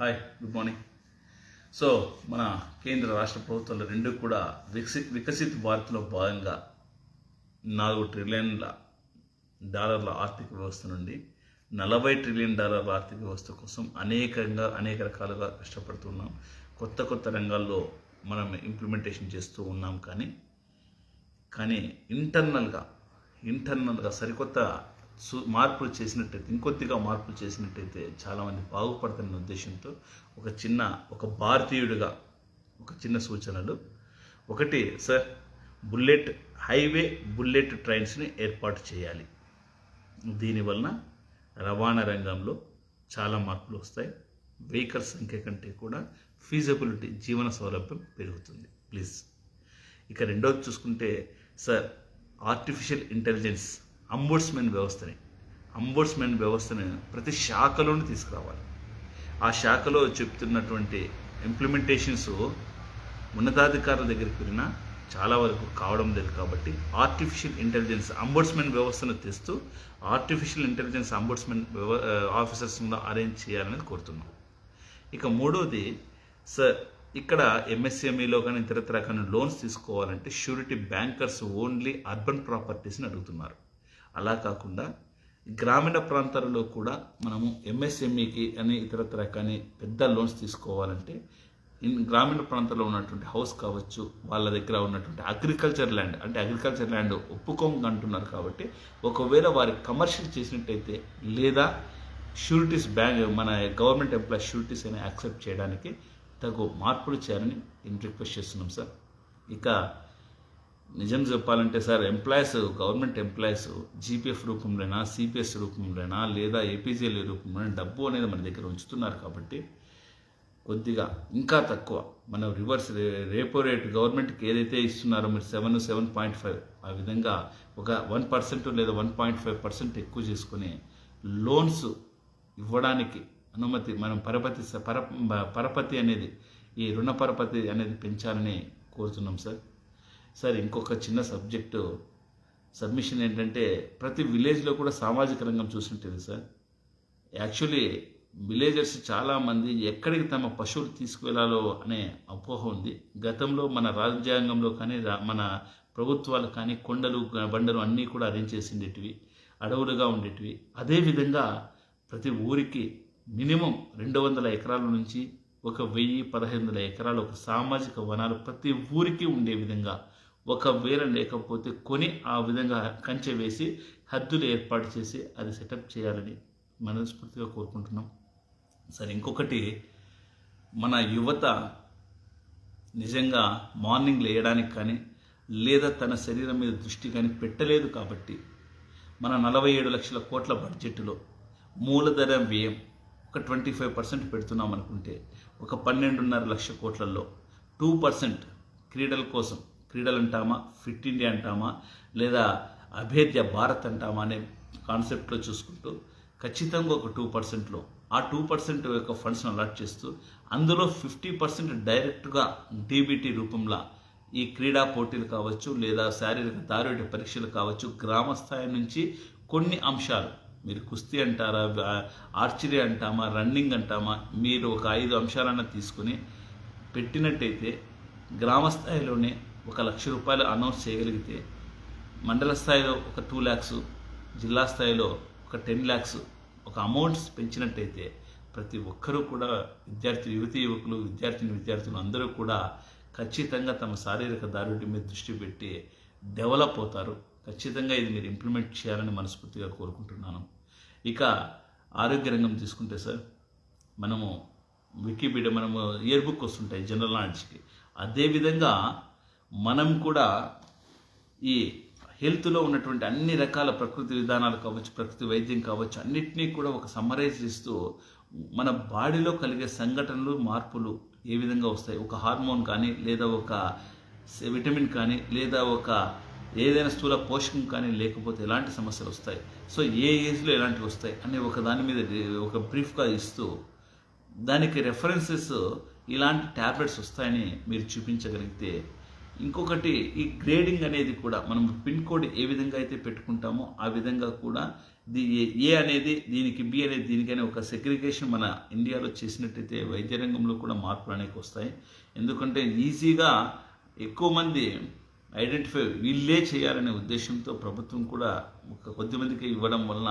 Hi good morning so మన కేంద్ర రాష్ట్ర ప్రభుత్వాలు రెండు కూడా వికసి వికసిత్ భారత్లో భాగంగా నాలుగు ట్రిలియన్ల డాలర్ల ఆర్థిక వ్యవస్థ నుండి నలభై ట్రిలియన్ డాలర్ల ఆర్థిక వ్యవస్థ కోసం అనేకంగా అనేక రకాలుగా కష్టపడుతున్నాం. కొత్త కొత్త రంగాల్లో మనం ఇంప్లిమెంటేషన్ చేస్తూ ఉన్నాం కానీ కానీ ఇంటర్నల్గా ఇంటర్నల్గా సరికొత్త మార్పులు చేసినట్టయితే ఇంకొద్దిగా మార్పులు చేసినట్టయితే చాలామంది బాగుపడతారన్న ఉద్దేశంతో ఒక చిన్న ఒక భారతీయుడిగా ఒక చిన్న సూచనలు. ఒకటి సార్ బుల్లెట్ హైవే బుల్లెట్ ట్రైన్స్ని ఏర్పాటు చేయాలి. దీనివలన రవాణా రంగంలో చాలా మార్పులు వస్తాయి. వెహికల్ సంఖ్య కంటే కూడా ఫీజబిలిటీ జీవన సౌలభ్యం పెరుగుతుంది. ప్లీజ్. ఇక రెండోది చూసుకుంటే సార్ ఆర్టిఫిషియల్ ఇంటెలిజెన్స్ అంబోడ్స్మెన్ వ్యవస్థని అంబోడ్స్మెన్ వ్యవస్థను ప్రతి శాఖలోనూ తీసుకురావాలి. ఆ శాఖలో చెప్తున్నటువంటి ఇంప్లిమెంటేషన్స్ ఉన్నతాధికారుల దగ్గరికి వెళ్ళినా చాలా వరకు కావడం లేదు కాబట్టి ఆర్టిఫిషియల్ ఇంటెలిజెన్స్ అంబోడ్స్మెన్ వ్యవస్థను తెస్తూ ఆర్టిఫిషియల్ ఇంటెలిజెన్స్ అంబోడ్స్మెన్ ఆఫీసర్స్ కూడా అరేంజ్ చేయాలని కోరుతున్నాం. ఇక మూడవది సార్ ఇక్కడ ఎంఎస్ఎంఈలో కానీ ఇతరత్ర కానీ లోన్స్ తీసుకోవాలంటే షూరిటీ బ్యాంకర్స్ ఓన్లీ అర్బన్ ప్రాపర్టీస్ని అడుగుతున్నారు. అలా కాకుండా గ్రామీణ ప్రాంతాలలో కూడా మనము ఎంఎస్ఎంఈకి అని ఇతరత్ర కానీ పెద్ద లోన్స్ తీసుకోవాలంటే ఇన్ గ్రామీణ ప్రాంతాల్లో ఉన్నటువంటి హౌస్ కావచ్చు వాళ్ళ దగ్గర ఉన్నటువంటి అగ్రికల్చర్ ల్యాండ్ అంటే అగ్రికల్చర్ ల్యాండ్ ఒప్పుకోంగా అంటున్నారు కాబట్టి ఒకవేళ వారి కమర్షియల్ చేసినట్టయితే లేదా షూరిటీస్ బ్యాంక్ మన గవర్నమెంట్ ఎంప్లాయీ షూరిటీస్ అని యాక్సెప్ట్ చేయడానికి తగు మార్పులు చేయాలని నేను రిక్వెస్ట్ చేస్తున్నాం సార్. ఇక నిజం చెప్పాలంటే sir employees government employees GPF రూపంలోనా CPS రూపంలోనా లేదా ఏపీజీఎల్ రూపంలోనా డబ్బు అనేది మన దగ్గర ఉంచుతున్నారు కాబట్టి కొద్దిగా ఇంకా తక్కువ. మనం రివర్స్ రే- రేపో రేట్ గవర్నమెంట్కి ఏదైతే ఇస్తున్నారో మీరు సెవెన్ సెవెన్ పాయింట్ ఫైవ్ ఆ విధంగా ఒక వన్ పర్సెంట్ లేదా వన్ పాయింట్ ఫైవ్ పర్సెంట్ ఎక్కువ చేసుకుని లోన్స్ ఇవ్వడానికి అనుమతి మనం పరపతి స- పర పరపతి అనేది ఈ రుణ పరపతి అనేది పెంచాలని కోరుతున్నాం సార్. సార్ ఇంకొక చిన్న సబ్జెక్టు. సబ్మిషన్ ఏంటంటే ప్రతి విలేజ్లో కూడా సామాజిక రంగం చూసుంటుంది సార్. యాక్చువల్లీ విలేజర్స్ చాలామంది ఎక్కడికి తమ పశువులు తీసుకువెళ్ళాలో అనే అపోహ ఉంది. గతంలో మన రాజ్యాంగంలో కానీ రా- మన ప్రభుత్వాలు కానీ కొండలు బండలు అన్నీ కూడా అరేంజ్ చేసిండేటివి అడవులుగా ఉండేటివి. అదేవిధంగా ప్రతి ఊరికి మినిమం రెండు వందల ఎకరాల నుంచి ఒక వెయ్యి పదహైదు వందల ఎకరాలు ఒక సామాజిక వనాలు ప్రతి ఊరికి ఉండే విధంగా ఒకవేళ లేకపోతే కొని ఆ విధంగా కంచె వేసి హద్దులు ఏర్పాటు చేసి అది సెటప్ చేయాలని మనస్ఫూర్తిగా కోరుకుంటున్నాం. సరే ఇంకొకటి మన యువత నిజంగా మార్నింగ్ లేయడానికి కానీ లేదా తన శరీరం మీద దృష్టి కానీ పెట్టలేదు కాబట్టి మన నలభై ఏడు లక్షల కోట్ల బడ్జెట్లో మూలధన వ్యయం ఒక ట్వంటీ ఫైవ్ పర్సెంట్ పెడుతున్నాం అనుకుంటే ఒక పన్నెండున్నర లక్ష కోట్లలో టూ పర్సెంట్ క్రీడల కోసం క్రీడలు అంటామా ఫిట్ ఇండియా అంటామా? లేదా అభేద్య భారత్ అంటామా అనే కాన్సెప్ట్లో చూసుకుంటూ ఖచ్చితంగా ఒక టూ పర్సెంట్లో ఆ టూ పర్సెంట్ యొక్క ఫండ్స్ను అలాట్ చేస్తూ అందులో ఫిఫ్టీ పర్సెంట్ డైరెక్ట్గా డీబీటీ రూపంలో ఈ క్రీడా పోటీలు కావచ్చు లేదా శారీరక దారుడి పరీక్షలు కావచ్చు గ్రామ స్థాయి నుంచి కొన్ని అంశాలు. మీరు కుస్తీ అంటారా ఆర్చరీ అంటామా రన్నింగ్ అంటామా మీరు ఒక ఐదు అంశాలన్నా తీసుకుని పెట్టినట్టయితే గ్రామ స్థాయిలోనే ఒక లక్ష రూపాయలు అనౌన్స్ చేయగలిగితే మండల స్థాయిలో ఒక టూ ల్యాక్స్ జిల్లా స్థాయిలో ఒక టెన్ ల్యాక్స్ ఒక అమౌంట్స్ పెంచినట్టయితే ప్రతి ఒక్కరూ కూడా విద్యార్థి యువతి యువకులు విద్యార్థిని విద్యార్థులు అందరూ కూడా ఖచ్చితంగా తమ శారీరక దారుడి మీద దృష్టి పెట్టి డెవలప్ అవుతారు. ఖచ్చితంగా ఇది మీరు ఇంప్లిమెంట్ చేయాలని మనస్ఫూర్తిగా కోరుకుంటున్నాను. ఇక ఆరోగ్య రంగం తీసుకుంటే సార్ మనము వికీపీడియా మనము ఇయర్ బుక్ వస్తుంటాయి జనరల్ నాలెడ్జ్కి అదేవిధంగా మనం కూడా ఈ హెల్త్లో ఉన్నటువంటి అన్ని రకాల ప్రకృతి విధానాలు కావచ్చు ప్రకృతి వైద్యం కావచ్చు అన్నిటినీ కూడా ఒక సమ్మరైజ్ చేస్తూ మన బాడీలో కలిగే సంఘటనలు మార్పులు ఏ విధంగా వస్తాయి? ఒక హార్మోన్ కానీ లేదా ఒక విటమిన్ కానీ లేదా ఒక ఏదైనా స్థూల పోషకం కానీ లేకపోతే ఎలాంటి సమస్యలు వస్తాయి? సో ఏ ఏజ్లో ఎలాంటివి వస్తాయి? అనే ఒక దాని మీద ఒక బ్రీఫ్గా ఇస్తూ దానికి రెఫరెన్సెస్ ఇలాంటి ట్యాబ్లెట్స్ వస్తాయని మీరు చూపించగలిగితే ఇంకొకటి ఈ గ్రేడింగ్ అనేది కూడా మనం పిన్ కోడ్ ఏ విధంగా అయితే పెట్టుకుంటామో ఆ విధంగా కూడా ది ఏ అనేది దీనికి బి అనేది దీనికైనా ఒక సెగ్రిగేషన్ మన ఇండియాలో చేసినట్టయితే వైద్య రంగంలో కూడా మార్పులు అనేవి వస్తాయి. ఎందుకంటే ఈజీగా ఎక్కువ మంది ఐడెంటిఫై వీళ్ళే చేయాలనే ఉద్దేశంతో ప్రభుత్వం కూడా ఒక కొద్ది మందికి ఇవ్వడం వలన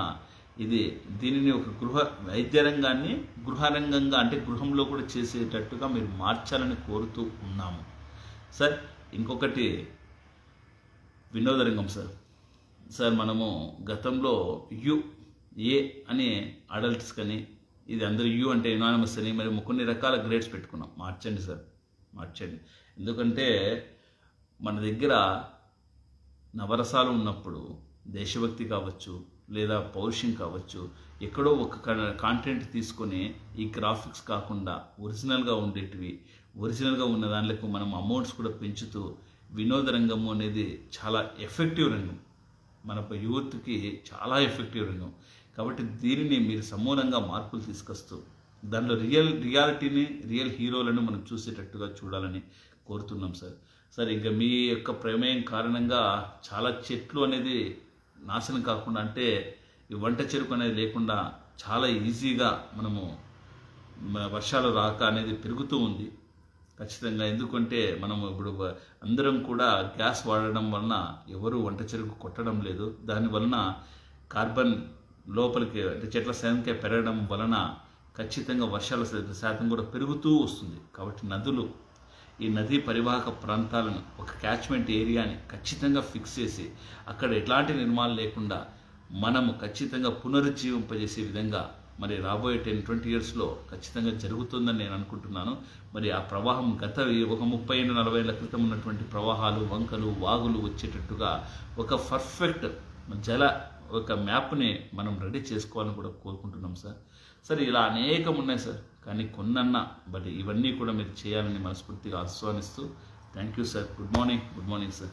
ఇది దీనిని ఒక గృహ వైద్య రంగాన్ని గృహరంగంగా అంటే గృహంలో కూడా చేసేటట్టుగా మీరు మార్చాలని కోరుతూ ఉన్నాము. సార్ ఇంకొకటి వినోద రంగం సార్. సార్ మనము గతంలో యు ఏ అనే అడల్ట్స్ కానీ ఇది అందరూ యు అంటే యునానమస్ అని మరి కొన్ని రకాల గ్రేడ్స్ పెట్టుకున్నాం. మార్చండి సార్. మార్చండి. ఎందుకంటే మన దగ్గర నవరసాలు ఉన్నప్పుడు దేశభక్తి కావచ్చు లేదా పౌరుషం కావచ్చు ఎక్కడో ఒక కాంటెంట్ తీసుకొని ఈ గ్రాఫిక్స్ కాకుండా ఒరిజినల్గా ఉండేటివి ఒరిజినల్గా ఉన్న దానిలకు మనం అమౌంట్స్ కూడా పెంచుతూ వినోద రంగము అనేది చాలా ఎఫెక్టివ్ రంగం. మన యూత్కి చాలా ఎఫెక్టివ్ రంగం. కాబట్టి దీనిని మీరు సమూలంగా మార్పులు తీసుకొస్తూ దానిలో రియల్ రియాలిటీని రియల్ హీరోలను మనం చూసేటట్టుగా చూడాలని కోరుతున్నాం సార్. సార్ ఇంకా మీ యొక్క ప్రమేయం కారణంగా చాలా చెట్లు అనేది నాశనం కాకుండా అంటే ఈ వంట చెరుకు అనేది లేకుండా చాలా ఈజీగా మనము వర్షాలు రాక అనేది పెరుగుతూ ఉంది. ఖచ్చితంగా ఎందుకంటే మనం ఇప్పుడు అందరం కూడా గ్యాస్ వాడడం వలన ఎవరు వంట చెరుకు కొట్టడం లేదు. దాని వలన కార్బన్ లోపలికి అంటే చెట్ల సంఖ్య పెరగడం వలన ఖచ్చితంగా వర్షాల శాతం కూడా పెరుగుతూ వస్తుంది. కాబట్టి నదులు ఈ నదీ పరివాహక ప్రాంతాలను ఒక క్యాచ్మెంట్ ఏరియాని ఖచ్చితంగా ఫిక్స్ చేసి అక్కడ ఎట్లాంటి నిర్మాణం లేకుండా మనము ఖచ్చితంగా పునరుజ్జీవింపజేసే విధంగా మరి రాబోయే టెన్ ట్వంటీ ఇయర్స్లో ఖచ్చితంగా జరుగుతుందని నేను అనుకుంటున్నాను. మరి ఆ ప్రవాహం గత ఒక ముప్పై ఏళ్ళు నలభై ఏళ్ళ క్రితం ఉన్నటువంటి ప్రవాహాలు వంకలు వాగులు వచ్చేటట్టుగా ఒక పర్ఫెక్ట్ జల ఒక మ్యాప్ని మనం రెడీ చేసుకోవాలని కూడా కోరుకుంటున్నాం సార్. సార్ ఇలా అనేకం ఉన్నాయి సార్. కానీ కొన్నన్నా బట్ ఇవన్నీ కూడా మీరు చేయాలని మనస్ఫూర్తిగా ఆశ్వానిస్తూ thank you sir. Good morning good morning sir.